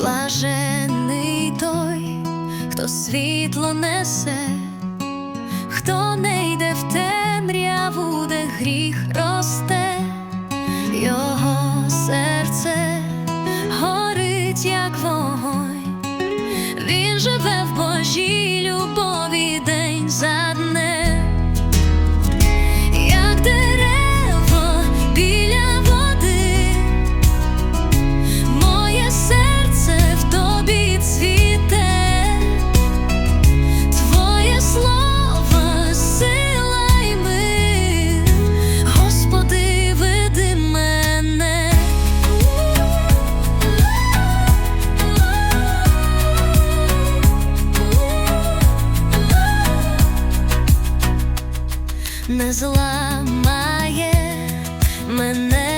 блажений той, хто світло несе, хто не йде в темряву, де гріх росте, його серце горить, як вогонь, він живе в Божій любові. не зламає мене.